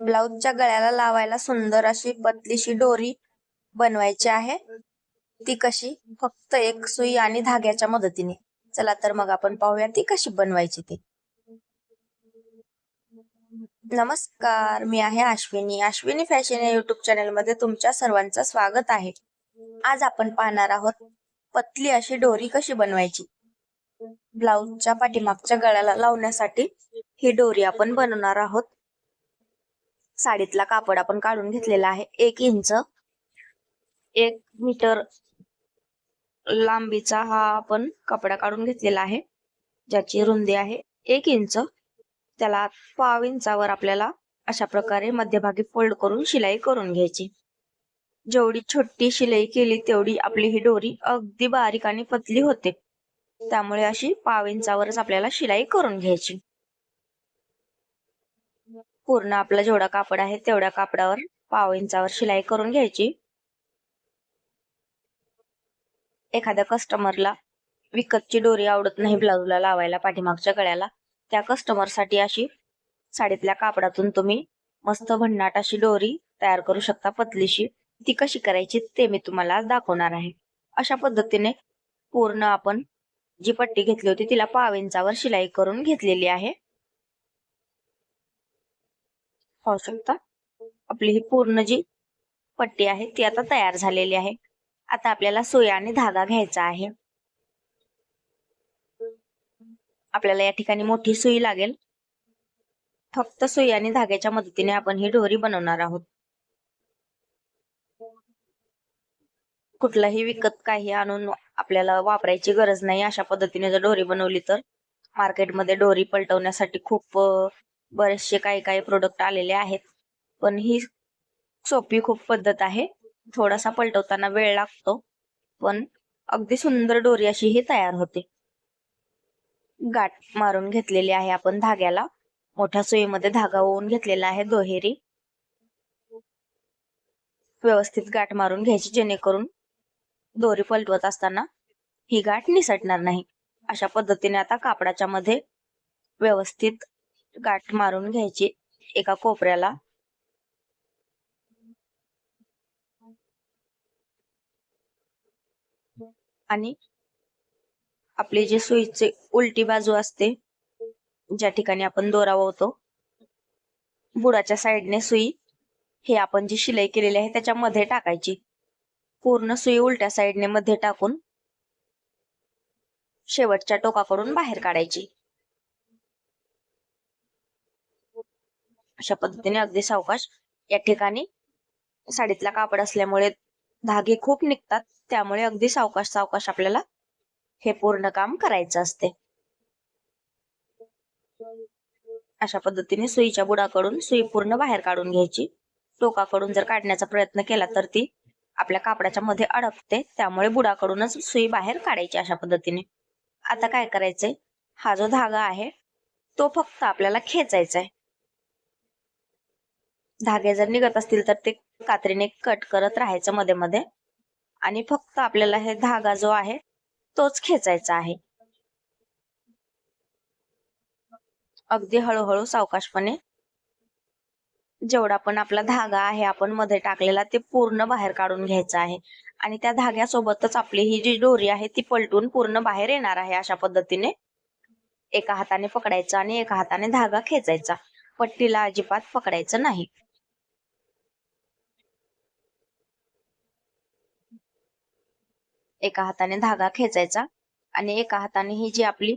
ब्लाऊजच्या गळ्याला लावायला सुंदर अशी पतलीशी डोरी बनवायची आहे. ती कशी? फक्त एक सुई आणि धाग्याच्या मदतीने. चला तर मग आपण पाहूया ती कशी बनवायची ती. नमस्कार मी आहे अश्विनी. अश्विनी फॅशन या युट्यूब चॅनलमध्ये तुमच्या सर्वांचं स्वागत आहे. आज आपण पाहणार आहोत पतली अशी डोरी कशी बनवायची. ब्लाऊजच्या पाठीमागच्या गळ्याला लावण्यासाठी ही डोरी आपण बनवणार आहोत. साडीतला कापड आपण काढून घेतलेला आहे. एक इंच. एक मीटर लांबीचा हा आपण कपडा काढून घेतलेला आहे. ज्याची रुंदी आहे एक इंच. त्याला पाव इंचावर आपल्याला अशा प्रकारे मध्यभागी फोल्ड करून शिलाई करून घ्यायची. जेवढी छोटी शिलाई केली तेवढी आपली ही डोरी अगदी बारीक आणि पतली होते. त्यामुळे अशी पाव इंचावरच आपल्याला शिलाई करून घ्यायची. पूर्ण आपला जेवढा कापड आहे तेवढ्या कापडावर पाव इंचावर शिलाई करून घ्यायची. एखाद्या कस्टमरला विकतची डोरी आवडत नाही ब्लाऊजला लावायला पाठीमागच्या गळ्याला त्या कस्टमरसाठी अशी साडीतल्या कापडातून तुम्ही मस्त भन्नाट अशी डोरी तयार करू शकता पतलीशी. ती कशी करायची ते मी तुम्हाला आज दाखवणार आहे. अशा पद्धतीने पूर्ण आपण जी पट्टी घेतली होती तिला पाव इंचावर शिलाई करून घेतलेली आहे. पाहू शकता आपली ही पूर्ण जी पट्टी आहे ती आता तयार झालेली आहे. आता आपल्याला सुई आणि धागा घ्यायचा आहे. आपल्याला या ठिकाणी मोठी सुई लागेल. फक्त सुई आणि धाग्याच्या मदतीने आपण ही डोरी बनवणार आहोत. कुठलाही विकत काही आणून आपल्याला वापरायची गरज नाही अशा पद्धतीने जर डोरी बनवली तर. मार्केटमध्ये डोरी पलटवण्यासाठी खूप बरेचसे काही काही प्रोडक्ट आलेले आहेत. पण ही सोपी खूप पद्धत आहे. थोडासा पलटवताना वेळ लागतो. पण अगदी सुंदर डोरी अशी ही तयार होते. गाठ मारून घेतलेली आहे आपण धाग्याला. मोठ्या सुईमध्ये धागा ओवून घेतलेला आहे दोहेरी. व्यवस्थित गाठ मारून घ्यायची जेणेकरून दोरी पलटवत असताना ही गाठ निसटणार नाही. अशा पद्धतीने आता कापडाच्या मध्ये व्यवस्थित गाठ मारून घ्यायची एका कोपऱ्याला. आणि आपली जे सुईचे उलटी बाजू असते ज्या ठिकाणी आपण दोरा वळतो बुडाच्या साईडने सुई हे आपण जी शिलाई केलेली आहे त्याच्यामध्ये टाकायची. पूर्ण सुई उलट्या साईडने मध्ये टाकून शेवटच्या टोकाकडून बाहेर काढायची. अशा पद्धतीने अगदी सावकाश या ठिकाणी साडीतला कापड असल्यामुळे धागे खूप निघतात. त्यामुळे अगदी सावकाश सावकाश आपल्याला हे पूर्ण काम करायचं असते. अशा पद्धतीने सुईच्या बुडाकडून सुई पूर्ण बाहेर काढून घ्यायची. टोकाकडून जर काढण्याचा प्रयत्न केला तर ती आपल्या कापडाच्या मध्ये अडकते. त्यामुळे बुडाकडूनच सुई बाहेर काढायची अशा पद्धतीने. आता काय करायचंय? हा जो धागा आहे तो फक्त आपल्याला खेचायचा आहे धागे जर निघत असतील तर ते कात्रीने कट करत राहायचं मध्ये मध्ये. आणि फक्त आपल्याला हे धागा जो आहे तोच खेचायचा आहे. अगदी हळूहळू सावकाशपणे जेवढा पण आपला धागा आहे आपण मध्ये टाकलेला ते पूर्ण बाहेर काढून घ्यायचा आहे. आणि त्या धाग्यासोबतच आपली ही जी डोरी आहे ती पलटून पूर्ण बाहेर येणार आहे अशा पद्धतीने. एका हाताने पकडायचं आणि एका हाताने धागा खेचायचा. पट्टीला अजिबात पकडायचं नाही. एका हाताने धागा खेचायचा आणि एका हाताने ही जी आपली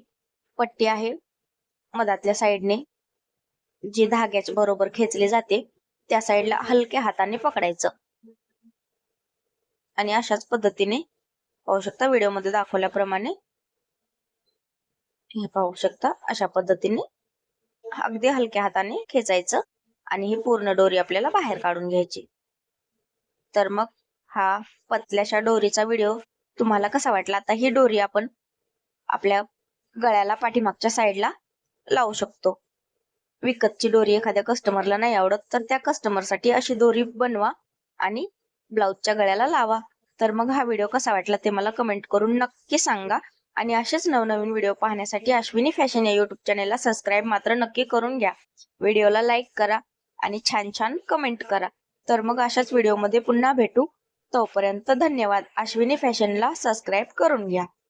पट्टी आहे मधातल्या साईडने जी धाग्याच्या बरोबर खेचली जाते त्या साईडला हलक्या हाताने पकडायचं. आणि अशाच पद्धतीने पाहू शकता व्हिडिओमध्ये दाखवल्याप्रमाणे हे पाहू शकता अशा पद्धतीने अगदी हलक्या हाताने खेचायचं आणि ही पूर्ण डोरी आपल्याला बाहेर काढून घ्यायची. तर मग हा पतल्याशा डोरीचा व्हिडिओ तुम्हाला कसा वाटला? आता ही डोरी आपण आपल्या गळ्याला पाठीमागच्या साईडला लावू शकतो. विकतची डोरी एखाद्या कस्टमरला नाही आवडत तर त्या कस्टमरसाठी अशी दोरी बनवा आणि ब्लाऊजच्या गळ्याला लावा. तर मग हा व्हिडिओ कसा वाटला ते मला कमेंट करून नक्की सांगा. आणि असेच नवनवीन व्हिडिओ पाहण्यासाठी अश्विनी फॅशन या युट्यूब चॅनेलला सबस्क्राईब मात्र नक्की करून घ्या. व्हिडिओला लाईक करा आणि छान छान कमेंट करा. तर मग अशाच व्हिडिओमध्ये पुन्हा भेटू. तोपर्यंत धन्यवाद. अश्विनी फॅशनला सबस्क्राईब करून घ्या.